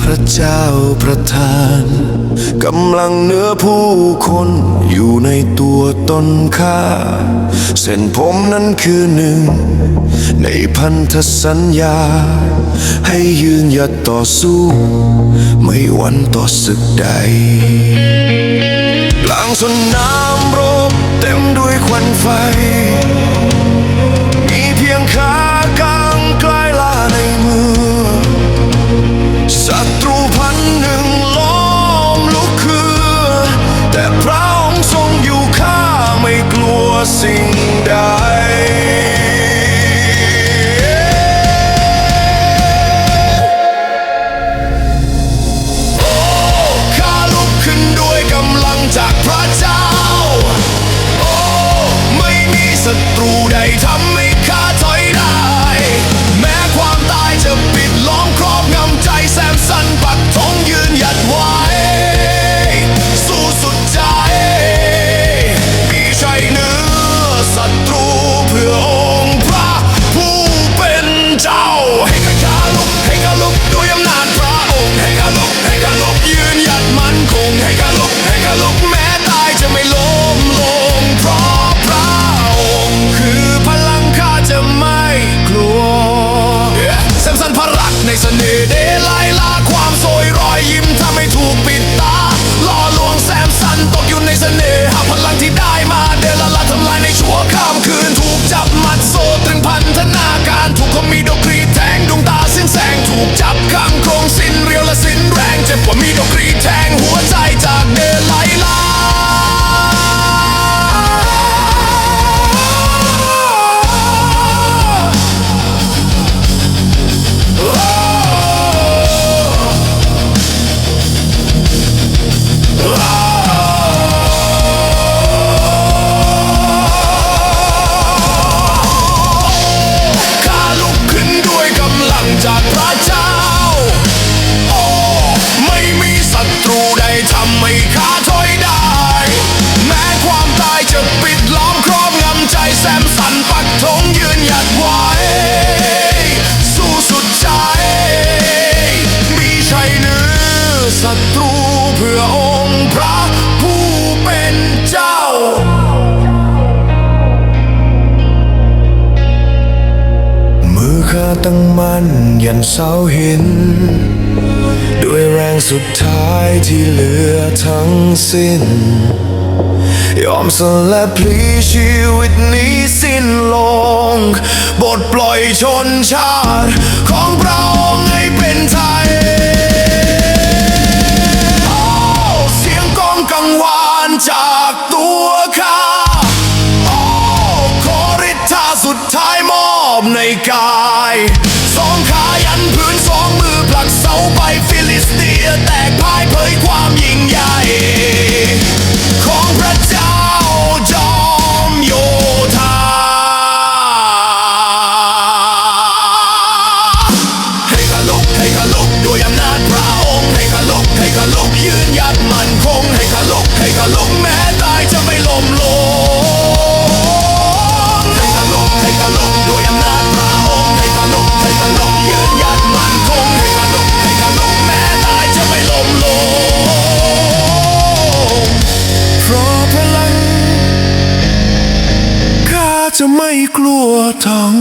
พระเจ้าประทาน กำลังเนื้อผู้คนอยู่ในตัวตนข้า เส้นผมนั้นคือหนึ่ง ในพันธสัญญา ให้ยืนหยัดต่อสู้ ไม่หวันต่อศึกใดกลางสนามรบเต็มด้วยควันไฟ สิ่งใดโอ้ข้าลุกขึ้นด้วยกำลังจากพระเจ้า โอ้ ไม่มีศัตรู ในเสน่ห์เดลัยลาความโซยรอยยิ้มทำให้ถูกปิดตาล่อลวงแซมสันตกอยู่ในเสน่ห์หาพลังที่ได้มาเด จากพระเจ้า โอ้ ไม่มีศัตรูใดทำให้ข้าถอยได้ แม้ความตายจะปิดล้อมครอบงำใจแซมสันปักธงยืนหยัดไว้ สู้สุดใจ มีชัยเหนือศัตรูเพื่ออ ข้าตั้งมั่นยันเสาหิน ด้วยแรงสุดท้ายที่เหลือทั้งสิ้น ยอมสละพลีชีวิตนี้สิ้นลง บทปล่อยชนชาติ จะไม่กลัวทั้ง